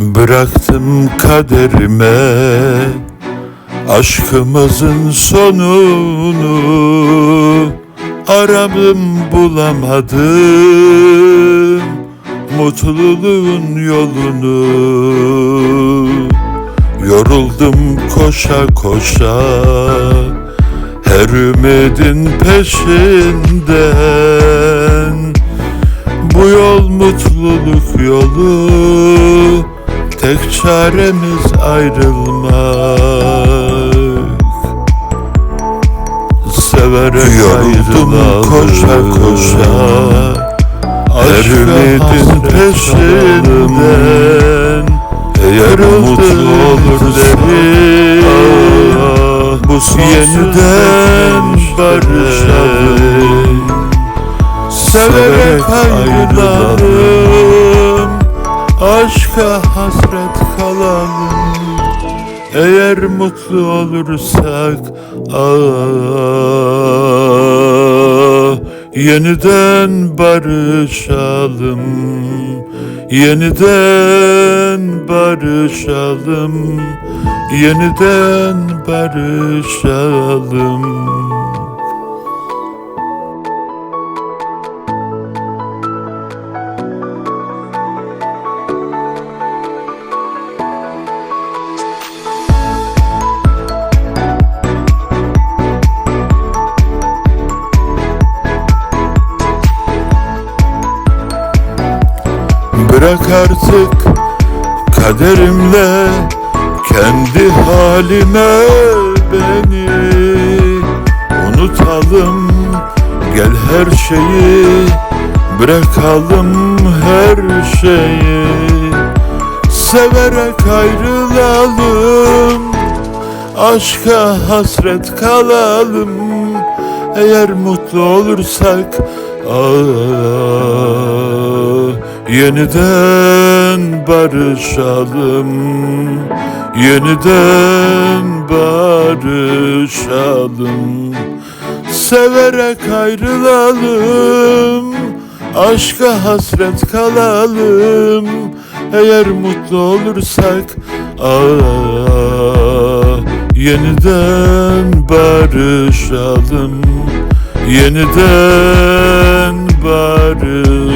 Bıraktım kaderime Aşkımızın sonunu. Aradım bulamadım Mutluluğun yolunu. Yoruldum koşa koşa Her ümidin peşinden. Bu yol mutluluk yolu Tek çaremiz ayrılmak. Severek Yoruldum koşa koşa. Her ümidin peşinden. Eğer mutlu olur derim Bu yeniden barışalım. Severek ayrılalım Aşka hasret kalalım Eğer mutlu olursak ah, Yeniden barışalım Yeniden barışalım Yeniden barışalım Bırak artık kaderimle kendi halime beni. Unutalım gel her şeyi bırakalım her şeyi. Severek ayrılalım aşka hasret kalalım. Eğer mutlu olursak ah, Yeniden barışalım Yeniden barışalım. Severek ayrılalım Aşka hasret kalalım. Eğer mutlu olursak ah, Yeniden barışalım. Yeniden barışalım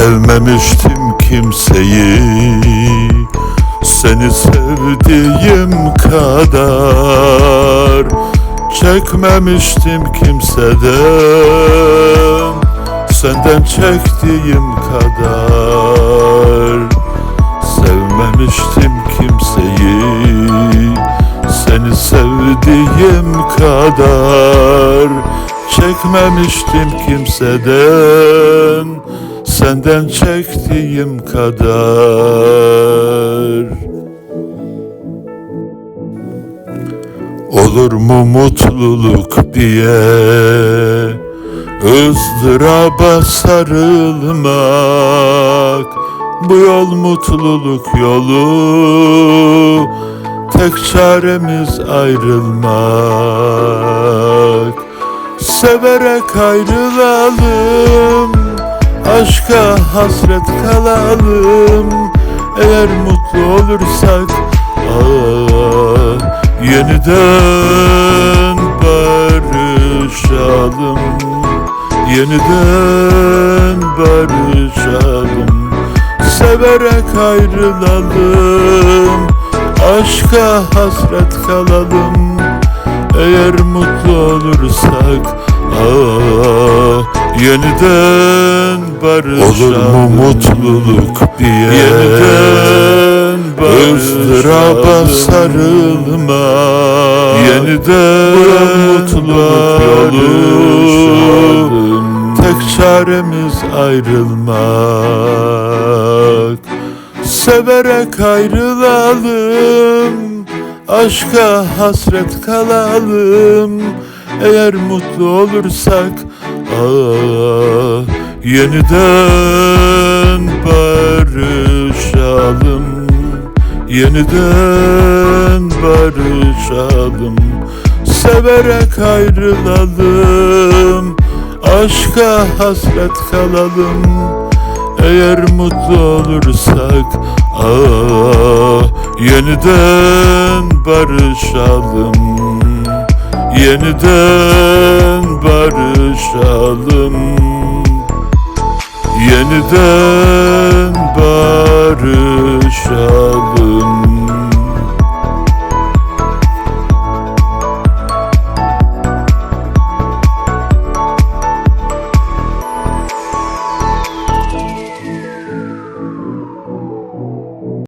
Sevmemiştim kimseyi. Seni sevdiğim kadar Çekmemiştim kimseden. Senden çektiğim kadar Sevmemiştim kimseyi. Seni sevdiğim kadar Çekmemiştim kimseden Senden çektiğim kadar. Olur mu mutluluk diye ızdıraba sarılmak? Bu yol mutluluk yolu Tek çaremiz ayrılmak. Severek ayrılalım Aşka hasret kalalım. Eğer mutlu olursak ah, Yeniden barışalım. Yeniden barışalım. Severek ayrılalım. Aşka hasret kalalım. Eğer mutlu olursak ah, Yeniden barışalım. Olur mu mutluluk diye? Yeniden Özdıraba sarılma Yeniden mutluluk yolu Tek çaremiz ayrılmak. Severek ayrılalım. Aşka hasret kalalım. Eğer mutlu olursak ah, Yeniden barışalım. Yeniden barışalım. Severek ayrılalım. Aşka hasret kalalım. Eğer mutlu olursak ah, Yeniden barışalım Yeniden barışalım. Yeniden barışalım